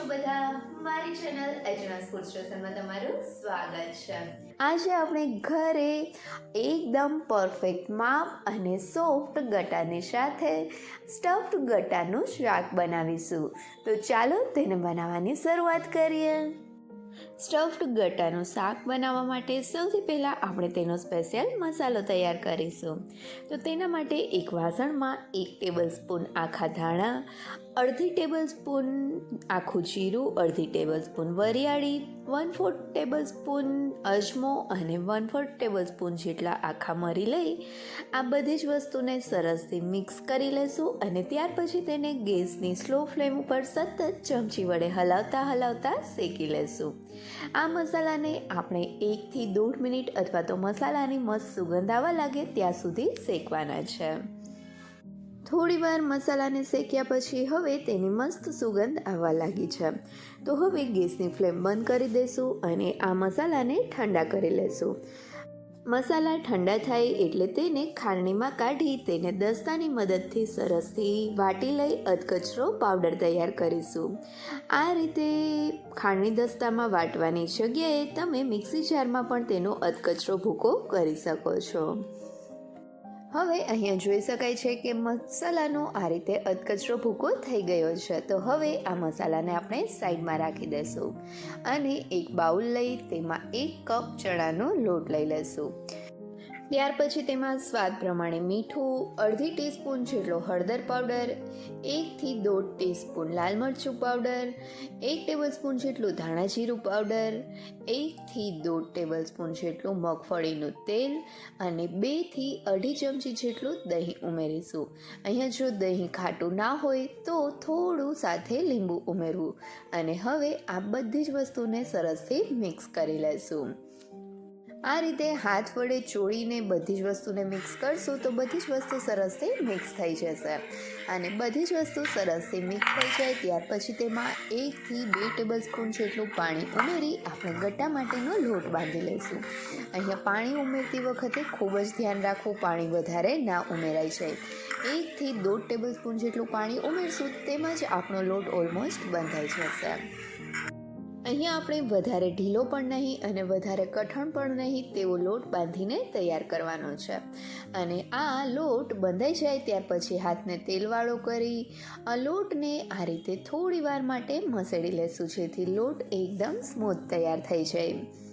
છો બધા? મારી ચેનલ એજનાસ સ્પોર્ટ્સ સ્ટેશનમાં તમારું સ્વાગત છે. આજે આપણે ઘરે એકદમ પરફેક્ટ માપ અને સોફ્ટ ગટાની સાથે સ્ટફ્ડ ગટાનું શાક બનાવીશું. તો ચાલો તેને બનાવવાની શરૂઆત કરીએ. સ્ટફ્ડ ગટાનું શાક બનાવવા માટે સૌથી પહેલાં આપણે તેનો સ્પેશિયલ મસાલો તૈયાર કરીશું. તો તેના માટે એક વાસણમાં એક ટેબલ સ્પૂન આખા ધાણા અડધી ટેબલ સ્પૂન આખું જીરું, અડધી ટેબલ સ્પૂન વરિયાળી વન ફોર્થ ટેબલ સ્પૂન અજમો અને વન ફોર્થ ટેબલ સ્પૂન જેટલા આખા મરી લઈ આ બધી જ વસ્તુને સરસથી મિક્સ કરી લેશું અને ત્યાર પછી તેને ગેસની સ્લો ફ્લેમ ઉપર સતત ચમચી વડે હલાવતા હલાવતા શેકી લેશું. આ મસાલાને આપણે એકથી દોઢ મિનિટ અથવા તો મસાલાની મસ્ત સુગંધ આવવા લાગે ત્યાં સુધી શેકવાના છે. થોડી વાર મસાલાને શેક્યા પછી હવે તેની મસ્ત સુગંધ આવવા લાગી છે. તો હવે ગેસની ફ્લેમ બંધ કરી દઈશું અને આ મસાલાને ઠંડા કરી લેશું. મસાલા ઠંડા થાય એટલે તેને ખાંડણીમાં કાઢી તેને દસ્તાની મદદથી સરસથી વાટી લઈ અધકચરો પાવડર તૈયાર કરીશું. આ રીતે ખાંડણી દસ્તામાં વાટવાની જગ્યાએ તમે મિક્સી જારમાં પણ તેનો અધકચરો ભૂકો કરી શકો છો. હવે અહીંયા જોઈ શકાય છે કે મસાલાનો આ રીતે અધકચરો ભૂકો થઈ ગયો છે. તો હવે આ મસાલાને આપણે સાઈડમાં રાખી દઈશું અને એક બાઉલ લઈ તેમાં એક કપ ચણાનો લોટ લઈ લઈશું. ત્યાર પછી તેમાં સ્વાદ પ્રમાણે મીઠું, અડધી ટીસ્પૂન જેટલો હળદર પાવડર, એકથી દોઢ ટીસ્પૂન લાલ મરચું પાવડર, એક ટેબલસ્પૂન જેટલું ધાણા જીરું પાવડર, એકથી દોઢ ટેબલસ્પૂન જેટલું મગફળીનું તેલ અને બેથી અઢી ચમચી જેટલું દહીં ઉમેરીશું. અહીંયા જો દહીં ખાટું ના હોય તો થોડું સાથે લીંબુ ઉમેરવું અને હવે આ બધી જ વસ્તુને સરસથી મિક્સ કરી લેશું. આ રીતે હાથ વડે ચોળીને બધી જ વસ્તુને મિક્સ કરશું તો બધી જ વસ્તુ સરસથી મિક્સ થઈ જશે. અને બધી જ વસ્તુ સરસથી મિક્સ થઈ જાય ત્યાર પછી તેમાં એકથી બે ટેબલ સ્પૂન જેટલું પાણી ઉમેરી આપણે ગટ્ટા માટેનો લોટ બાંધી લઈશું. અહીંયા પાણી ઉમેરતી વખતે ખૂબ જ ધ્યાન રાખવું પાણી વધારે ના ઉમેરાય જાય એકથી દોઢ ટેબલ સ્પૂન જેટલું પાણી ઉમેરશું તેમાં જ આપણો લોટ ઓલમોસ્ટ બંધાઈ જશે. અહીંયા આપણે વધારે ઢીલો પણ નહીં અને વધારે કઠણ પણ નહીં તેવો લોટ બાંધીને તૈયાર કરવાનો છે. અને આ લોટ બંધાઈ જાય ત્યાર પછી હાથને તેલવાળો કરી, આ લોટને આ રીતે થોડી વાર માટે મસળી લેશું જેથી લોટ એકદમ સ્મૂથ તૈયાર થઈ જાય.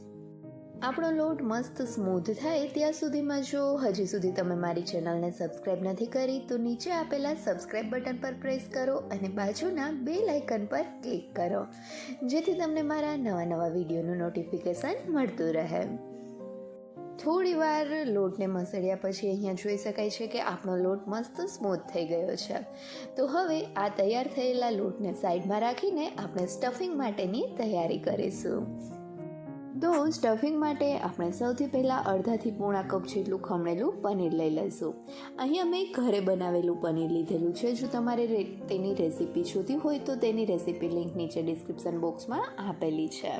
આપણો લોટ મસ્ત સ્મૂથ થાય ત્યાં સુધીમાં જો હજી સુધી તમે મારી ચેનલને સબસ્ક્રાઈબ નથી કરી, તો નીચે આપેલા સબસ્ક્રાઈબ બટન પર પ્રેસ કરો અને બાજુના બે લાઇકન પર ક્લિક કરો. જેથી તમને મારા નવા નવા વિડીયોનું નોટિફિકેશન મળતું રહે. થોડી વાર લોટને મસળ્યા પછી અહીંયા જોઈ શકાય છે કે આપણો લોટ મસ્ત સ્મૂથ થઈ ગયો છે. તો હવે આ તૈયાર થયેલા લોટને સાઈડમાં રાખીને આપણે સ્ટફિંગ માટેની તૈયારી કરીશું. તો સ્ટફિંગ માટે આપણે સૌથી પહેલાં અડધાથી પૂણા કપ જેટલું ખમણેલું પનીર લઈ લઈશું. અહીં અમે ઘરે બનાવેલું પનીર લીધેલું છે. જો તમારે તેની રેસીપી જોતી હોય તો તેની રેસીપી લિંક નીચે ડિસ્ક્રિપ્શન બોક્સમાં આપેલી છે.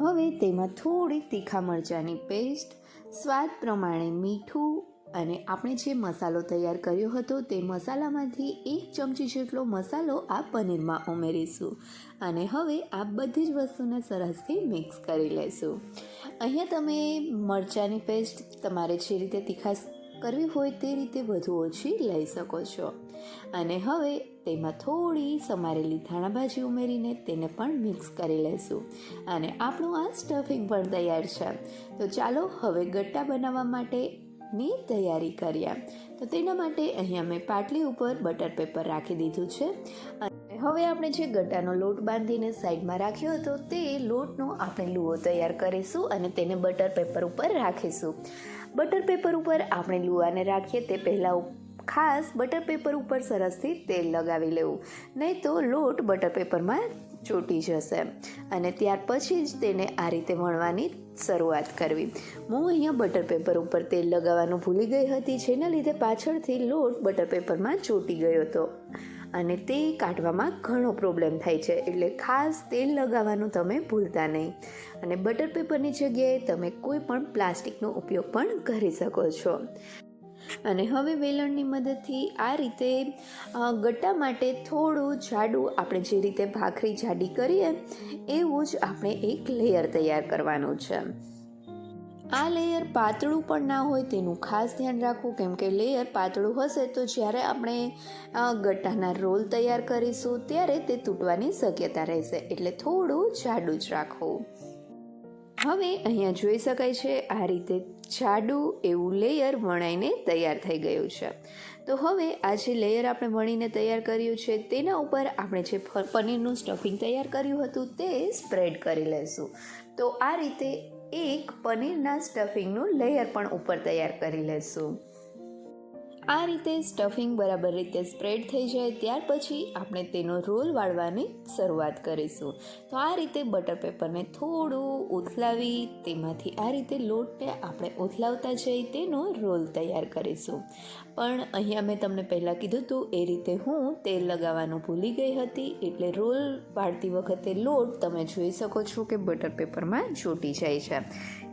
હવે તેમાં થોડી તીખા મરચાંની પેસ્ટ સ્વાદ પ્રમાણે મીઠું અને આપણે જે મસાલો તૈયાર કર્યો હતો તે મસાલામાંથી એક ચમચી જેટલો મસાલો આ પનીરમાં ઉમેરીશું. અને હવે આ બધી જ વસ્તુને સરસથી મિક્સ કરી લઈશું અહીંયા તમે મરચાંની પેસ્ટ તમારે જે રીતે તીખાશ કરવી હોય તે રીતે વધુ ઓછી લઈ શકો છો. અને હવે તેમાં થોડી સમારેલી ધાણાભાજી ઉમેરીને તેને પણ મિક્સ કરી લઈશું અને આપણું આ સ્ટફિંગ પણ તૈયાર છે. તો ચાલો હવે ગટ્ટા બનાવવા માટે ની તૈયારી કર્યા તો તેના માટે અહીંયા મેં પાટલી ઉપર બટર પેપર રાખી દીધું છે. અને હવે આપણે જે ગટ્ટાનો લોટ બાંધીને સાઈડમાં રાખ્યો હતો તે લોટનો આપણે લુઓ તૈયાર કરીશું અને તેને બટર પેપર ઉપર રાખીશું. બટર પેપર ઉપર આપણે લુઆને રાખીએ તે પહેલાં ખાસ બટર પેપર ઉપર સરસથી તેલ લગાવી લેવું. નહીં તો લોટ બટર પેપરમાં ચોટી જશે. અને ત્યાર પછી જ તેને આ રીતે વણવાની શરૂઆત કરવી. હું અહીંયા બટર પેપર ઉપર તેલ લગાવવાનું ભૂલી ગઈ હતી, જેના લીધે પાછળથી લોટ બટર પેપરમાં ચોંટી ગયો હતો. અને તે કાઢવામાં ઘણો પ્રોબ્લેમ થાય છે, એટલે ખાસ તેલ લગાવવાનું તમે ભૂલતા નહીં. અને બટર પેપરની જગ્યાએ તમે કોઈ પણ પ્લાસ્ટિકનો ઉપયોગ પણ કરી શકો છો. અને હવે વેલણની મદદથી આ રીતે ગટ્ટા માટે થોડું જાડું આપણે જે રીતે ભાખરી જાડી કરીએ, એવું જ આપણે એક લેયર તૈયાર કરવાનું છે. આ લેયર પાતળું પણ ના હોય તેનું ખાસ ધ્યાન રાખવું, કેમ કે લેયર પાતળું હશે તો જ્યારે આપણે ગટ્ટાના રોલ તૈયાર કરીશું, ત્યારે તે તૂટવાની શક્યતા રહેશે. એટલે થોડું જાડું જ રાખવું. હવે અહીંયા જોઈ શકાય છે આ રીતે જાડું એવું લેયર વણાઈને તૈયાર થઈ ગયું છે. તો હવે આ જે લેયર આપણે વણીને તૈયાર કર્યું છે તેના ઉપર આપણે જે પનીરનું સ્ટફિંગ તૈયાર કર્યું હતું તે સ્પ્રેડ કરી લેશું. તો આ રીતે એક પનીરના સ્ટફિંગનું લેયર પણ ઉપર તૈયાર કરી લઈશું આ રીતે સ્ટફિંગ બરાબર રીતે સ્પ્રેડ થઈ જાય ત્યાર પછી આપણે તેનો રોલ વાળવાની શરૂઆત કરીશું. તો આ રીતે બટર પેપરને થોડું ઉથલાવી તેમાંથી આ રીતે લોટને આપણે ઉથલાવતા જઈ તેનો રોલ તૈયાર કરીશું. પણ અહીંયા મેં તમને પહેલાં કીધું હતું, એ રીતે હું તેલ લગાવવાનું ભૂલી ગઈ હતી, એટલે રોલ વાળતી વખતે લોટ તમે જોઈ શકો છો કે બટર પેપરમાં ચોંટી જાય છે.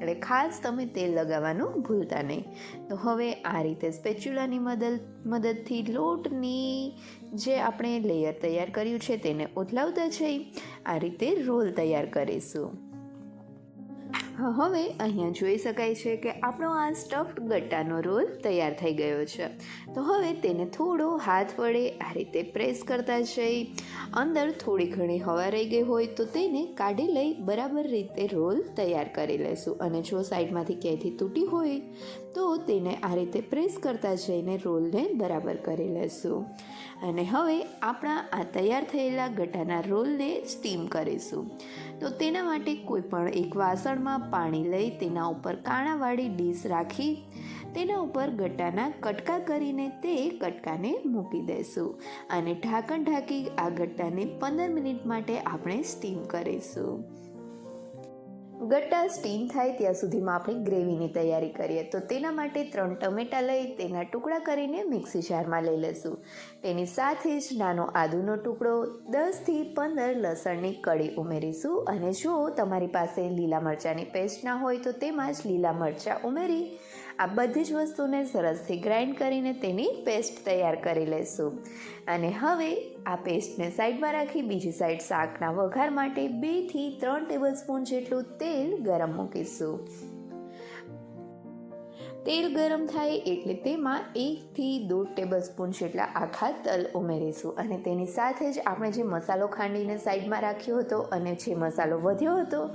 એટલે ખાસ તમે તેલ લગાવવાનું ભૂલતા નહીં. તો હવે આ રીતે સ્પેચ્યુલાની મદદ, મદદથી લોટની જે આપણે લેયર તૈયાર કર્યું છે તેને ઉથલાવતા જઈ આ રીતે રોલ તૈયાર કરીશું. હવે અહીંયા જોઈ શકાય છે કે આપણો આ સ્ટફ્ડ ગટ્ટાનો રોલ તૈયાર થઈ ગયો છે. તો હવે તેને થોડો હાથ વડે આ રીતે પ્રેસ કરતા જઈ. અંદર થોડી ઘણી હવા રહી ગઈ હોય તો તેને કાઢી લઈ બરાબર રીતે રોલ તૈયાર કરી લેશું. અને જો સાઈડમાંથી ક્યાંયથી તૂટી હોય તો તેને આ રીતે પ્રેસ કરતા જઈને રોલને બરાબર કરી લેશું. અને હવે આપણા આ તૈયાર થયેલા ગટ્ટાના રોલને સ્ટીમ કરીશું. તો તેના માટે કોઈ પણ એક વાસણમાં પાણી લઈ તેના ઉપર કાણાવાળી ડીશ રાખી તેના ઉપર ગટ્ટાના કટકા કરીને તે કટકાને મૂકી દઈશું અને ઢાંકણ ઢાંકી આ ગટ્ટાને પંદર મિનિટ માટે આપણે સ્ટીમ કરીશું. ગટ્ટા સ્ટીમ થાય ત્યાં સુધીમાં આપણે ગ્રેવીની તૈયારી કરીએ. તો તેના માટે ત્રણ ટમેટાં લઈ, તેના ટુકડા કરીને મિક્સી જારમાં લઈ લઈશું તેની સાથે જ નાનો આદુનો ટુકડો દસથી પંદર લસણની કળી ઉમેરીશું. અને જો તમારી પાસે લીલા મરચાંની પેસ્ટ ના હોય, તો તેમાં જ લીલા મરચાં ઉમેરી, આ બધી જ વસ્તુને સરસથી ગ્રાઇન્ડ કરીને તેની પેસ્ટ તૈયાર કરી લઈશું અને હવે આ પેસ્ટને સાઈડમાં રાખી બીજી સાઈડ શાકના વઘાર માટે બેથી ત્રણ ટેબલ સ્પૂન જેટલું તેલ ગરમ મૂકીશું. તેલ ગરમ થાય એટલે તેમાં એકથી દોઢ ટેબલ સ્પૂન જેટલા આખા તલ ઉમેરીશું અને તેની સાથે જ આપણે જે મસાલો ખાંડીને સાઈડમાં રાખ્યો હતો અને જે મસાલો વધ્યો હતો,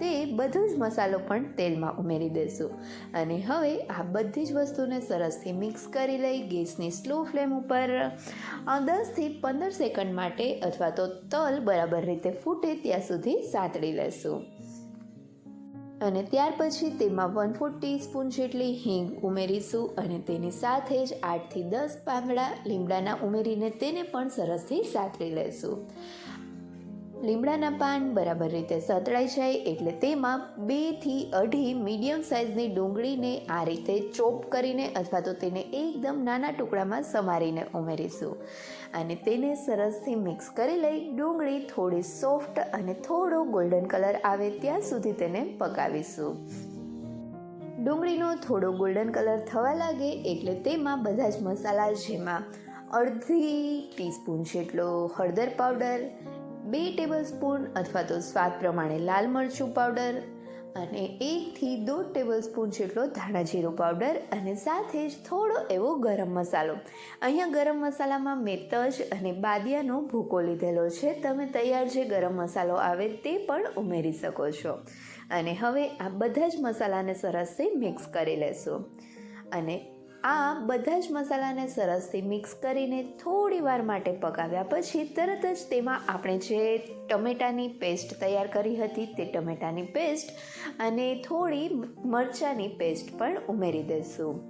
તે બધો જ મસાલો પણ તેલમાં ઉમેરી દઈશું. અને હવે આ બધી જ વસ્તુને સરસથી મિક્સ કરી લઈ ગેસની સ્લો ફ્લેમ ઉપર દસથી પંદર સેકન્ડ માટે અથવા તો તલ બરાબર રીતે ફૂટે ત્યાં સુધી સાંતળી લેશું. અને ત્યાર પછી તેમાં વન ફોર ટીસ્પૂન જેટલી હિંગ ઉમેરીશું અને તેની સાથે જ આઠથી દસ પાંદડા લીમડાના ઉમેરીને તેને પણ સરસથી સાતરી લેશું. લીમડાના પાન બરાબર રીતે સતળાઈ જાય એટલે તેમાં બેથી અઢી મીડિયમ સાઇઝની ડુંગળીને આ રીતે ચોપ કરીને અથવા તો તેને એકદમ નાના ટુકડામાં સમારીને ઉમેરીશું. અને તેને સરસથી મિક્સ કરી લઈ ડુંગળી થોડી સોફ્ટ અને થોડો ગોલ્ડન કલર આવે ત્યાં સુધી તેને પકાવીશું. ડુંગળીનો થોડો ગોલ્ડન કલર થવા લાગે એટલે તેમાં બધા જ મસાલા જેમાં અડધી ટીસ્પૂન જેટલો હળદર પાવડર બે ટેબલ સ્પૂન અથવા તો સ્વાદ પ્રમાણે લાલ મરચું પાવડર અને એકથી દોઢ ટેબલ સ્પૂન જેટલો ધાણા જીરું પાવડર અને સાથે જ થોડો એવો ગરમ મસાલો. અહીંયા ગરમ મસાલામાં મેં તજ અને બાદિયાનો ભૂકો લીધેલો છે. તમે તૈયાર જે ગરમ મસાલો આવે તે પણ ઉમેરી શકો છો. અને હવે આ બધા જ મસાલાને સરસથી મિક્સ કરી લેશું. અને આ બધા જ મસાલાને સરસથી મિક્સ કરીને થોડી વાર માટે પકાવ્યા પછી તરત જ તેમાં આપણે જે ટમેટાની પેસ્ટ તૈયાર કરી હતી તે ટમેટાની પેસ્ટ અને થોડી મરચાંની પેસ્ટ પણ ઉમેરી દઈશું.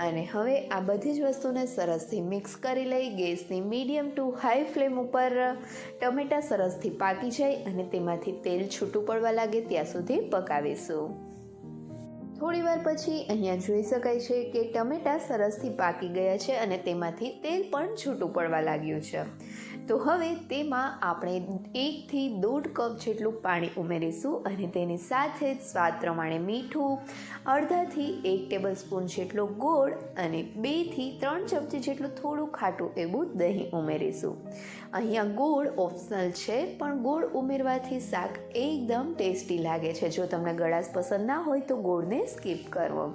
અને હવે આ બધી જ વસ્તુને સરસથી મિક્સ કરી લઈ ગેસની મીડિયમ ટુ હાઈ ફ્લેમ ઉપર ટમેટાં સરસથી પાકી જાય અને તેમાંથી તેલ છૂટું પડવા લાગે ત્યાં સુધી પકાવીશું. થોડી વાર પછી અહીંયા જોઈ શકાય છે કે ટમેટાં સરસથી પાકી ગયા છે અને તેમાંથી તેલ પણ છૂટું પડવા લાગ્યું છે. તો હવે તેમાં આપણે એકથી દોઢ કપ જેટલું પાણી ઉમેરીશું અને તેની સાથે જ સ્વાદ પ્રમાણે મીઠું, અડધાથી એક ટેબલ સ્પૂન જેટલો ગોળ અને બેથી ત્રણ ચમચી જેટલું થોડું ખાટું એવું દહીં ઉમેરીશું. અહીંયા ગોળ ઓપ્શનલ છે, પણ ગોળ ઉમેરવાથી શાક એકદમ ટેસ્ટી લાગે છે. જો તમને ગળાશ પસંદ ના હોય તો ગોળને સ્કીપ કરવો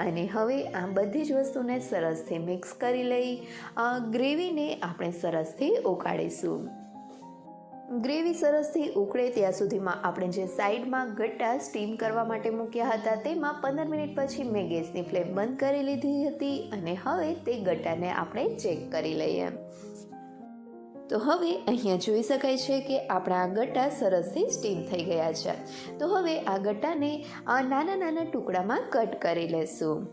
અને હવે આ બધી જ વસ્તુને સરસથી મિક્સ કરી લઈ ગ્રેવીને આપણે સરસથી ઉકાળીશું. ગ્રેવી સરસથી ઉકળે ત્યાં સુધીમાં આપણે જે સાઈડમાં ગટ્ટા સ્ટીમ કરવા માટે મૂક્યા હતા, તેમાં પંદર મિનિટ પછી મેં ગેસની ફ્લેમ બંધ કરી લીધી હતી અને હવે તે ગટ્ટાને આપણે ચેક કરી લઈએ. તો હવે અહીંયા જોઈ શકાય છે કે આપણા આ ગટ્ટા સરસથી સ્ટીમ થઈ ગયા છે. તો હવે આ ગટ્ટાને નાના નાના ટુકડામાં કટ કરી લેશું.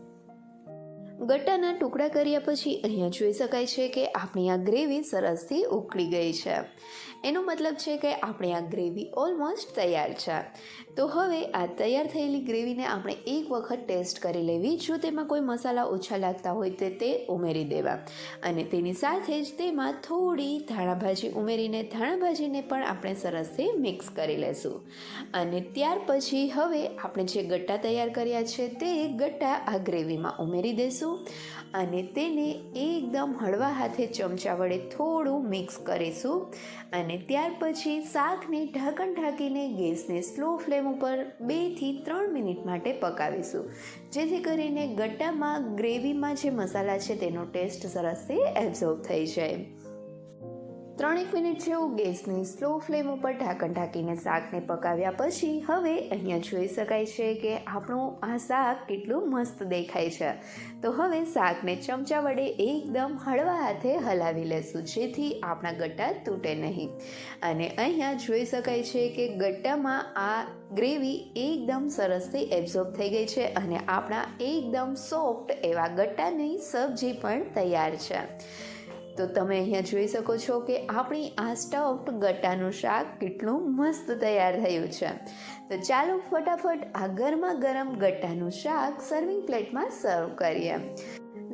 ગટ્ટાના ટુકડા કર્યા પછી અહીંયા જોઈ શકાય છે કે આપણી આ ગ્રેવી સરસથી ઉકળી ગઈ છે. એનો મતલબ છે કે આપણી આ ગ્રેવી ઓલમોસ્ટ તૈયાર છે. તો હવે આ તૈયાર થયેલી ગ્રેવીને આપણે એક વખત ટેસ્ટ કરી લેવી. જો તેમાં કોઈ મસાલા ઓછા લાગતા હોય તો તે ઉમેરી દેવા. અને તેની સાથે જ તેમાં થોડી ધાણાભાજી ઉમેરીને ધાણાભાજીને પણ આપણે સરસથી મિક્સ કરી લેશું. અને ત્યાર પછી હવે આપણે જે ગટ્ટા તૈયાર કર્યા છે તે ગટ્ટા આ ગ્રેવીમાં ઉમેરી દઈશું અને તેને એકદમ હળવા હાથે ચમચા વડે થોડું મિક્સ કરીશું. અને ત્યાર પછી શાકને ઢાંકણ ઢાંકીને ગેસને સ્લો ફ્લેમ ઉપર બેથી ત્રણ મિનિટ માટે પકાવીશું. જેથી કરીને ગટ્ટામાં ગ્રેવીમાં જે મસાલા છે તેનો ટેસ્ટ સરસથી એબ્ઝોર્બ થઈ જાય. ત્રણેક મિનિટ જેવું ગેસની સ્લો ફ્લેમ ઉપર ઢાંકણ ઢાંકીને શાકને પકાવ્યા પછી હવે અહીંયા જોઈ શકાય છે કે આપણું આ શાક કેટલું મસ્ત દેખાય છે. તો હવે શાકને ચમચા વડે એકદમ હળવા હાથે હલાવી લેશું, જેથી આપણા ગટ્ટા તૂટે નહીં. અને અહીંયા જોઈ શકાય છે કે ગટ્ટામાં આ ગ્રેવી એકદમ સરસથી એબ્ઝોર્બ થઈ ગઈ છે અને આપણા એકદમ સોફ્ટ એવા ગટ્ટાની સબ્જી પણ તૈયાર છે. તો તમે અહીંયા જોઈ શકો છો કે આપણી આ સ્ટફ્ડ ગટ્ટાનું શાક કેટલું મસ્ત તૈયાર થયું છે. તો ચાલો ફટાફટ આ ગરમા ગરમ ગટ્ટાનું શાક સર્વિંગ પ્લેટમાં સર્વ કરીએ.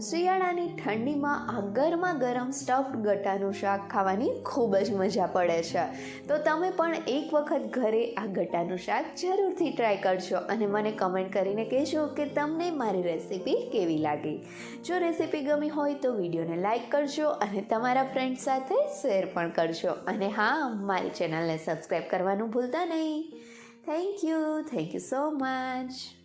શિયાળાની ઠંડીમાં આ ગરમા ગરમ સ્ટફ્ડ ગટાનું શાક ખાવાની ખૂબ જ મજા પડે છે. તો તમે પણ એક વખત ઘરે આ ગટાનું શાક જરૂરથી ટ્રાય કરજો અને મને કમેન્ટ કરીને કહેજો કે તમને મારી રેસીપી કેવી લાગી. જો રેસીપી ગમી હોય તો વિડીયોને લાઇક કરજો અને તમારા ફ્રેન્ડ સાથે શેર પણ કરજો. અને હા, મારી ચેનલને સબસ્ક્રાઈબ કરવાનું ભૂલતા નહીં. Thank you thank you so much.